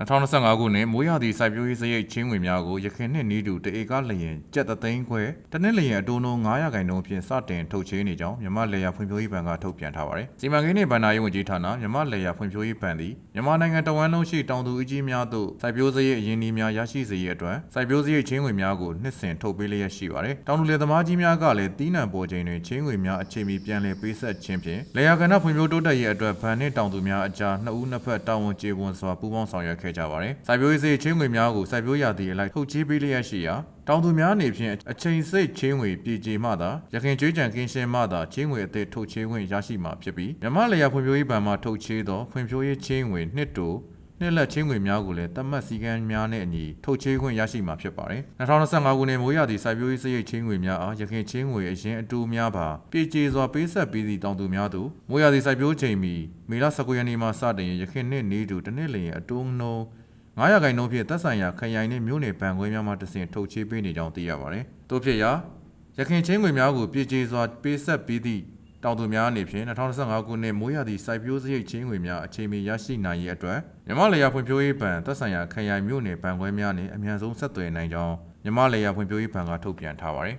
2025ခုနှစ်မိုးရာသီစိုက်ပျိုးရေးစရိတ်ချင်းငွေများကိုရခိုင်နှစ်နီးတူတအေကလျင်ကျပ်သသိန်းခွဲတစ်နှစ်လျင်အတိုးနှုန်း900ခိုင်နှုန်းဖြင့်စတင်ထုတ်ချေးနေကြောင်းမြန်မာလေယာဖွံ့ဖြိုးရေးဘဏ်ကထုတ်ပြန်ထားပါတယ်။စီမံကိန်းနှင့်ဗဏ္ဍာရေးဝန်ကြီးဌာနမြန်မာလေယာဖွံ့ဖြိုးရေးဘဏ်သည်မြန်မာနိုင်ငံတဝန်းလုံးရှိတောင်သူအကြီးများသို့စိုက်ပျိုးစရိတ်အရင်းအနှီးများရရှိစေရန်အတွက်စိုက်ပျိုးစရိတ်ချင်းငွေများကိုနှစ်စဉ်ထုတ်ပေးလျက်ရှိပါတယ်။တောင်သူလယ်သမားကြီးများကလည်းတီးနှံပေါ်ချိန်တွင်ချင်းငွေများအချိန်မီပြန်လည်ပေးဆက်ခြင်းဖြင့်လေယာကဏ္ဍဖွံ့ဖြိုးတိုးတက်ရေးအတွက်ဗန်နှင့်တောင်သူများအကြားနှစ်ဦးနှစ်ဖက်တာဝန်ကျေပွန်စွာပူးပေါင်းဆောင်ရွက်ခဲ့ကြပါတယ်။စိုက်ပျိုးရေးစရိတ်ချင်းငွေများကိုစိုက်ပျိုးရာသီအလိုက်ထုတ်ချေးပေးလျက်ရှိရာတောင်သူများအနေဖြင့်အချိန်စိတ်ချင်းငွေပြည်ကြေမှသာရခင်ကျွေးကြံကင်းရှင်းမှသာချင်းငွေအသစ်ထုတ်ချေးခွင့်ရရှိမှာဖြစ်ပြီးမြန်မာလေယာဖွံ့ဖြိုးရေးဘဏ်မှထုတ်ချေးသောဖွံ့ဖြိုးရေးချင်းငွေနှစ်တူ နှစ်လက်ချင်းငွေများကိုလည်းတတ်မှတ်စည်းကမ်းများနဲ့အညီထုတ်ချေးခွင့်ရရှိမှာဖြစ်ပါတယ်။2025ခုနှစ်မိုးရာသီစိုက်ပျိုးရေးစရိတ်ချင်းငွေများအားရခိုင်ချင်းငွေအရင်အတူများပါပြည်ကျေစွာပေးဆက်ပြီးသည့်တောင်သူများသို့မိုးရာသီစိုက်ပျိုးချိန်မီမေလ19ရက်နေ့မှစတင်ရခိုင်နှစ်နေတူတစ်နှစ်လျင်အတူနှုန်း900ခိုင်နှုန်းဖြင့်သက်ဆိုင်ရာခရိုင်နှင့်မြို့နယ်ဘဏ်ခွဲများမှတဆင့်ထုတ်ချေးပေးနေကြောင်းသိရပါတယ်။သို့ဖြစ်ရာရခိုင်ချင်းငွေများကိုပြည်ကျေစွာပေးဆက်ပြီးသည့် တောင်သူများအနေဖြင့်2025ခုနှစ်မိုးရာသီစိုက်ပျိုးစရိတ်ချင်းငွေများအချိန်မီရရှိနိုင်ရေးအတွက်မြန်မာလေယာဖွံ့ဖြိုးရေးဘဏ်သက်ဆိုင်ရာခရိုင်မြို့နယ်ဘဏ်ခွဲများနှင့်အမြန်ဆုံးဆက်သွယ်နိုင်ကြောင်းမြန်မာလေယာဖွံ့ဖြိုးရေးဘဏ်ကထုတ်ပြန်ထားပါတယ်